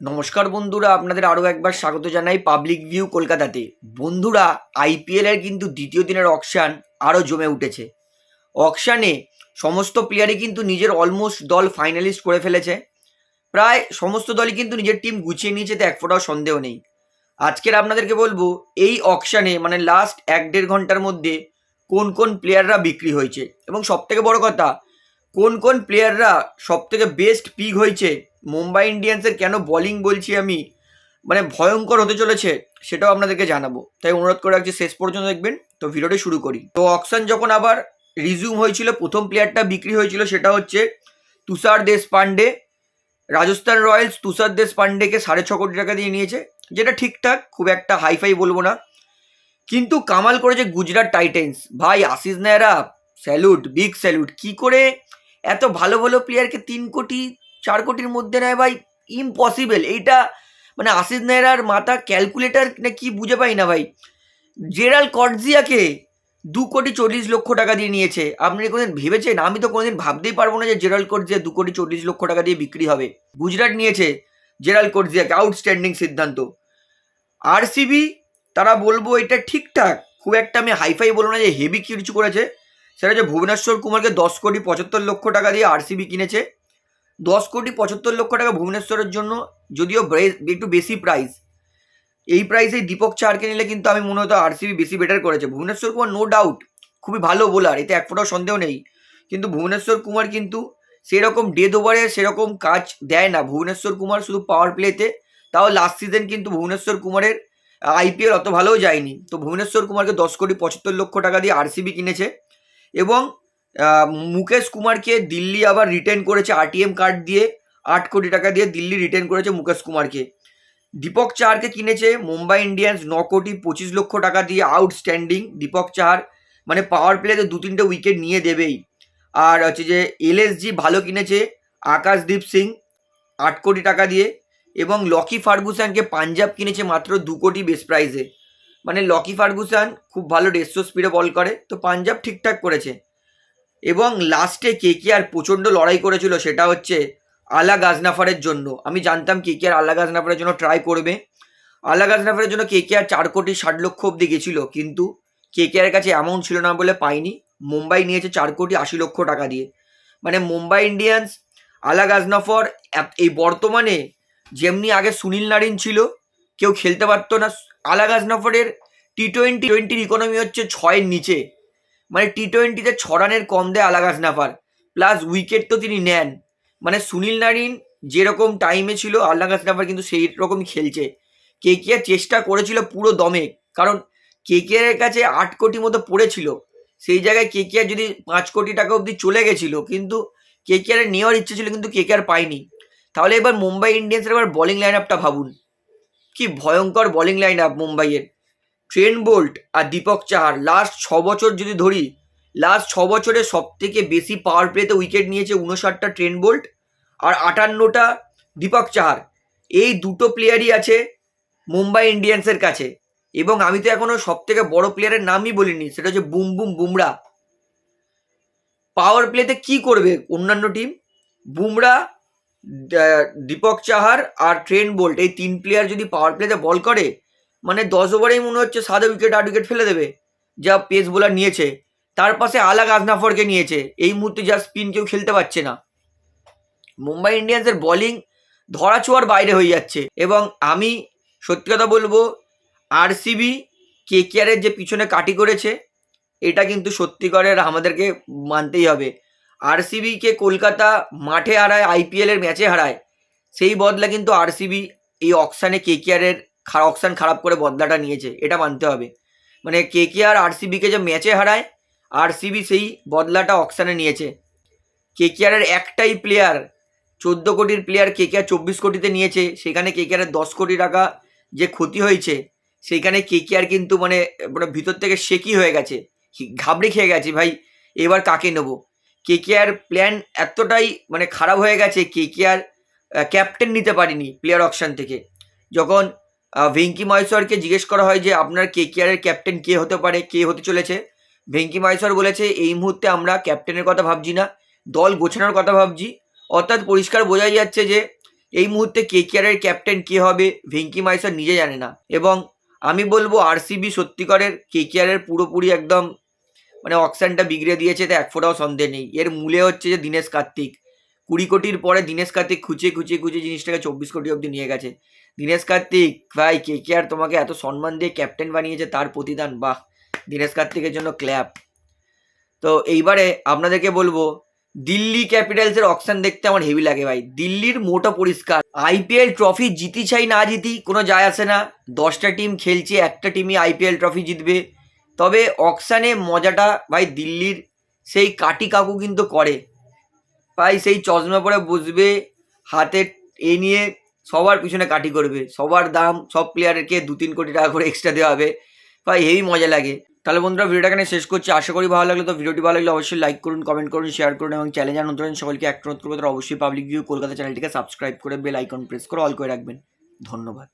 নমস্কার বন্ধুরা, আপনাদের আরও একবার স্বাগত জানাই পাবলিক ভিউ কলকাতাতে। বন্ধুরা আইপিএলের কিন্তু দ্বিতীয় দিনের অকশান আরও জমে উঠেছে। অকশানে সমস্ত প্লেয়ারই কিন্তু নিজের অলমোস্ট দল ফাইনালিস্ট করে ফেলেছে। প্রায় সমস্ত দলই কিন্তু নিজের টিম গুছিয়ে নিয়েছে, তো এক ফোটাও সন্দেহ নেই। আজকের আপনাদেরকে বলব, এই অকশানে মানে লাস্ট এক দেড় ঘণ্টার মধ্যে কোন কোন প্লেয়াররা বিক্রি হয়েছে? এবং সবথেকে বড় কথা, কোন কোন প্লেয়াররা সবথেকে বেস্ট পিক হয়েছে? মুম্বাই ইন্ডিয়ান্সের কেন বোলিং বলছি আমি? মানে ভয়ঙ্কর হতে চলেছে, সেটাও আপনাদেরকে জানাব। তাই অনুরোধ করে রাখছি, শেষ পর্যন্ত দেখবেন। তো ভিডিওটি শুরু করি। তো অকশন যখন আবার রিজিউম হয়েছিল, প্রথম প্লেয়ারটা বিক্রি হয়েছিল, সেটা হচ্ছে তুষার দেশ পান্ডে রাজস্থান রয়্যালস তুষার দেশ পান্ডেকে সাড়ে ছ কোটি টাকা দিয়ে নিয়েছে, যেটা ঠিকঠাক, খুব একটা হাইফাই বলব না। কিন্তু কামাল করেছে গুজরাট টাইটেন্স। ভাই, Ashish Nehra salute big salute কি করে এত ভালো ভালো প্লেয়ারকে তিন কোটি চার কোটির মধ্যে নেয় ভাই ইম্পসিবল এইটা মানে আশিস নেহরার মাথা ক্যালকুলেটার না কি বুঝে পাই না ভাই। জেরাল কটজিয়াকে দু কোটি চল্লিশ লক্ষ টাকা দিয়ে নিয়েছে। আপনি কোনোদিন ভেবেছেন? আমি তো কোনোদিন ভাবতেই পারব না যে জেরাল কটজিয়া দু কোটি চল্লিশ লক্ষ টাকা দিয়ে বিক্রি হবে। গুজরাট নিয়েছে জেরাল কটজিয়াকে আউটস্ট্যান্ডিং সিদ্ধান্ত। আরসিবি তারা বলব এটা ঠিকঠাক। খুব একটা আমি হাইফাই বলব না যে হেভি কিছু করেছে। সেটা হচ্ছে ভুবনেশ্বর কুমারকে দশ কোটি পঁচাত্তর লক্ষ টাকা দিয়ে আরসিবি কিনেছে। দশ কোটি পঁচাত্তর লক্ষ টাকা ভুবনেশ্বরের জন্য, যদিও একটু বেশি প্রাইস এই প্রাইসে দীপক চারকে নিলে কিন্তু আমি মনে হতো আরসিবি বেশি বেটার করেছে। ভুবনেশ্বর কুমার নো ডাউট খুবই ভালো বোলার এতে এক ফোটাও সন্দেহ নেই। কিন্তু ভুবনেশ্বর কুমার কিন্তু সেরকম ডেথ ওভারে সেরকম কাজ দেয় না। ভুবনেশ্বর কুমার শুধু পাওয়ার প্লেতে তাও লাস্ট সিজন কিন্তু ভুবনেশ্বর কুমারের আইপিএল অত ভালোও যায়নি। তো ভুবনেশ্বর কুমারকে দশ কোটি পঁচাত্তর লক্ষ টাকা দিয়ে আরসিবি কিনেছে। এবং মুকেশ কুমারকে দিল্লি আবার রিটার্ন করেছে আরটিএম কার্ড দিয়ে, আট কোটি টাকা দিয়ে দিল্লি রিটার্ন করেছে মুকেশ কুমারকে। দীপক চাহারকে কিনেছে মুম্বাই ইন্ডিয়ান্স ন কোটি পঁচিশ লক্ষ টাকা দিয়ে আউটস্ট্যান্ডিং দীপক চাহার মানে পাওয়ার প্লেতে দু তিনটে উইকেট নিয়ে দেবেই। আর হচ্ছে যে এলএসজি ভালো কিনেছে আকাশদীপ সিং, আট কোটি টাকা দিয়ে। এবং লকি ফার্গুসানকে পাঞ্জাব কিনেছে মাত্র দু কোটি বেস প্রাইসে মানে লকি ফার্গুসান খুব ভালো ডেস্টো স্পিডে বল করে, তো পাঞ্জাব ঠিকঠাক করেছে। এবং লাস্টে কে কে আর প্রচণ্ড লড়াই করেছিল সেটা হচ্ছে আলা গাজনাফারের জন্য। আমি জানতাম কে কে আর আলা গাজনাফারের জন্য ট্রাই করবে। আলা গাজনাফারের জন্য কে কে আর চার কোটি ষাট লক্ষ অব্দি গেছিল, কিন্তু কে কে আর কাছে অ্যামাউন্ট ছিল না বলে পাইনি। মুম্বাই নিয়েছে চার কোটি আশি লক্ষ টাকা দিয়ে। মানে মুম্বাই ইন্ডিয়ান্স, আলা গাজনাফর এই বর্তমানে যেমনি আগে সুনীল নারিন ছিল, কেউ খেলতে পারতো না। আলা গাজনাফরের টি টোয়েন্টি টোয়েন্টির ইকোনমি হচ্ছে ছয়ের নিচে। মানে টি টোয়েন্টিতে ছ রানের কম দেয় আলাগাস নাফার প্লাস উইকেট তো তিনি নেন। মানে সুনীল নারিন যেরকম টাইমে ছিল আল্লাগাস নাফার কিন্তু সেই রকমই খেলছে। কে কে চেষ্টা করেছিল পুরো দমে। কারণ কে কে এর কাছে আট কোটি মতো পড়েছিল। সেই জায়গায় কে কে আর যদি পাঁচ কোটি টাকা অবধি চলে গেছিল, কিন্তু কে কে নেওয়ার ইচ্ছে ছিল কিন্তু কে কে আর পায়নি। তাহলে এবার মুম্বাই ইন্ডিয়ান্সের এবার বোলিং লাইন আপটা ভাবুন। কি ভয়ঙ্কর বোলিং লাইন আপ মুম্বাইয়ের। ট্রেন বোল্ট আর দীপক চাহার লাস্ট ছ বছর যদি ধরি লাস্ট ছ বছরে সব থেকে বেশি পাওয়ার প্লেতে উইকেট নিয়েছে উনষাটটা ট্রেন বোল্ট আর আটান্নটা দীপক চাহার। এই দুটো প্লেয়ারই আছে মুম্বাই ইন্ডিয়ান্সের কাছে। এবং আমি তো এখনও সব থেকে বড় প্লেয়ারের নামই বলিনি, সেটা হচ্ছে বুম বুম বুমরা। পাওয়ার প্লেতে কি করবে অন্যান্য টিম বুমরা দীপক চাহার আর ট্রেন বোল্ট, এই তিন প্লেয়ার যদি পাওয়ার প্লেতে বল করে মানে দশ ওভারেই মনে হচ্ছে সাদা উইকেট আট উইকেট ফেলে দেবে, যা পেস বোলার নিয়েছে। তার পাশে আলাগ আজনাফরকে নিয়েছে। এই মুহূর্তে যা স্পিন কেউ খেলতে পারছে না। মুম্বাই ইন্ডিয়ান্সের বোলিং ধরাছোঁয়ার বাইরে হয়ে যাচ্ছে। এবং আমি সত্যি কথা বলব আরসিবি কে কেয়ারের যে পিছনে কাটি করেছে, এটা কিন্তু সত্যিকারের আমাদেরকে মানতেই হবে। আরসিবিকে কলকাতা মাঠে হারায় আইপিএলের ম্যাচে হারায়, সেই বদলা কিন্তু আরসিবি এই অকশানে কে অকশান খারাপ করে বদলাটা নিয়েছে, এটা মানতে হবে। মানে কে কে আর আরসিবিকে যে ম্যাচে হারায় আরসিবি সেই বদলাটা অকশানে নিয়েছে। কে কে আরের একটাই প্লেয়ার চোদ্দ কোটির প্লেয়ার কে কে আর চব্বিশ কোটিতে নিয়েছে, সেখানে কে কে আরের দশ কোটি টাকা যে ক্ষতি হয়েছে সেইখানে কে কে আর কিন্তু মানে মানে ভিতর থেকে শেকি হয়ে গেছে। ঘাবড়ে খেয়ে গেছে, ভাই, এবার কাকে নেব? কে কে আর প্ল্যান এতটাই মানে খারাপ হয়ে গেছে, কে কে আর ক্যাপ্টেন নিতে পারিনি প্লেয়ার অকশন থেকে। যখন ভেঙ্কি মহেশ্বরকে জিজ্ঞেস করা হয় যে আপনার কে কে আর ক্যাপ্টেন কে হতে পারে, কে হতে চলেছে? ভেঙ্কি মহেশ্বর বলেছে, এই মুহূর্তে আমরা ক্যাপ্টেনের কথা ভাবছি না, দল গোছানোর কথা ভাবছি। অর্থাৎ পরিষ্কার বোঝাই যাচ্ছে যে এই মুহূর্তে কে কেয়ারের ক্যাপ্টেন কে হবে, ভেঙ্কি মাইসর নিজে জানে না। এবং আমি বলব আরসিবি সত্যিকারের কে কেয়ারের পুরোপুরি একদম মানে অকশানটা বিগড়ে দিয়েছে তো এক ফোঁটাও সন্দেহ নেই। এর মূলে হচ্ছে যে দীনেশ কার্তিক। কুড়ি কোটির পরে দীনেশ কার্তিক খুঁচিয়ে খুঁচিয়ে খুঁচিয়ে জিনিসটাকে চব্বিশ কোটি অবধি নিয়ে গেছে। দীনেশ কার্তিক, ভাই, কে কে আর তোমাকে এত সম্মান দিয়ে ক্যাপ্টেন বানিয়েছে তার প্রতিদান? বাহ, দীনেশ কার্তিকের জন্য ক্ল্যাপ তো এইবারে আপনাদেরকে বলব, দিল্লি ক্যাপিটালসের অকশন দেখতে আমার হেভি লাগে ভাই। দিল্লির মোটা পরিষ্কার। আইপিএল ট্রফি জিতি চাই না জিতি, কোনো যায় আসে না। দশটা টিম খেলছে, একটা টিমই আইপিএল ট্রফি জিতবে। তবে অকশানে মজাটা ভাই দিল্লির সেই কাটি কাকু কিন্তু করে। ভাই, সেই চশমা পরে বসবে, হাতে এ নিয়ে সবার পিছনে কাটি করবে, সবার দাম সব প্লেয়ারকে দু তিন কোটি টাকা করে এক্সট্রা দেওয়া হবে। ভাই, হেভি মজা লাগে। তাহলে বন্ধুরা, ভিডিওটা এখানে শেষ করছি। আশা করি ভালো লাগল। তো ভিডিওটি ভালো লাগলে অবশ্যই লাইক করুন কমেন্ট করুন শেয়ার করুন এবং চ্যালেঞ্জ আর নতুন সকলকে একটা অনুরোধ করব। তারা অবশ্যই পাবলিক ভিউ কলকাতা চ্যানেলটিকে সাবস্ক্রাইব করে বেল আইকন প্রেস করে অল করে রাখবেন। ধন্যবাদ।